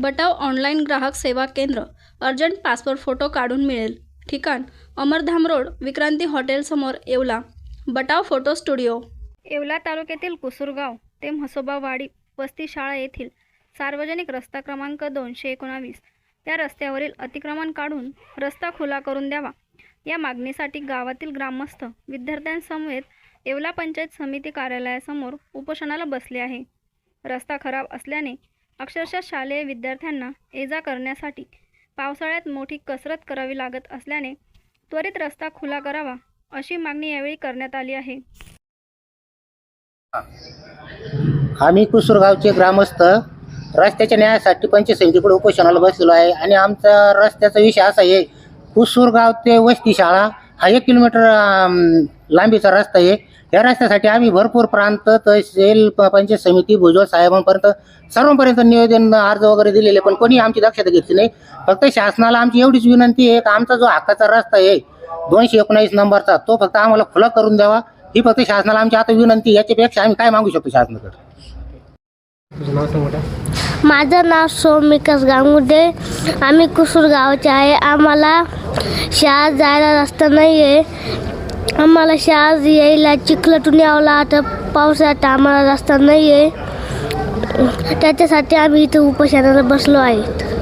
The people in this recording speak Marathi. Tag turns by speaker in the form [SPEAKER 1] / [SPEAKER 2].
[SPEAKER 1] बटाव ऑनलाईन ग्राहक सेवा केंद्र अर्जंट पासपोर्ट फोटो काढून मिळेल. ठिकाण अमरधाम रोड विक्रांती हॉटेलसमोर Yeola. Batav photo studio. Yeola तालुक्यातील कुसूरगाव ते म्हसोबावाडी वस्ती शाळा येथील सार्वजनिक रस्ता क्रमांक दोनशे एकोणावीस. त्या रस्त्यावरील अतिक्रमण काढून रस्ता खुला करून द्यावा. या मागणीसाठी गावातील ग्रामस्थ विद्यार्थ्यांसमवेत येवला पंचायत समिती कार्यालयासमोर उपोषणाला बसले आहे. रस्ता खराब असल्याने अक्षरशः शालेय विद्यार्थ्यांना ये जा करण्यासाठी पावसाळ्यात मोठी कसरत करावी लागत असल्याने त्वरित रस्ता खुला करावा अशी मागणी यावेळी करण्यात आली आहे.
[SPEAKER 2] आम्ही कुसूरगावचे ग्रामस्थ रस्त्याच्या न्यायासाठी पंचायत समितीकडे उपोषणाला बसलेलो आहे आणि आमचा रस्त्याचा विषय असा आहे कुसूरगाव ते वस्ती शाळा हा एक किलोमीटर लांबीचा रस्ता आहे. या रस्त्यासाठी आम्ही भरपूर प्रांत तहसील प- पंचायत समिती भुजबळ साहेबांपर्यंत सर्वांपर्यंत निवेदन अर्ज वगैरे दिलेले पण कोणी आमची दक्षता घेतली नाही. फक्त शासनाला आमची एवढीच विनंती आहे की आमचा जो हक्काचा रस्ता आहे दोनशे एकोणावीस नंबरचा तो फक्त आम्हाला खुला करून द्यावा. ही फक्त शासनाला आमची आता विनंती. याच्यापेक्षा आम्ही काय मागू शकतो शासनाकडे?
[SPEAKER 3] माझं नाव सोमिकस गांगुडे आम्ही कुसूर गावचे आहे. आम्हाला शाळा जायला रस्ता नाही आहे आम्हाला शाळा यायला चिखलटून यावं लागतं. पावसात आम्हाला रस्ता नाही आहे त्याच्यासाठी आम्ही इथं उपोषणाला बसलो आहे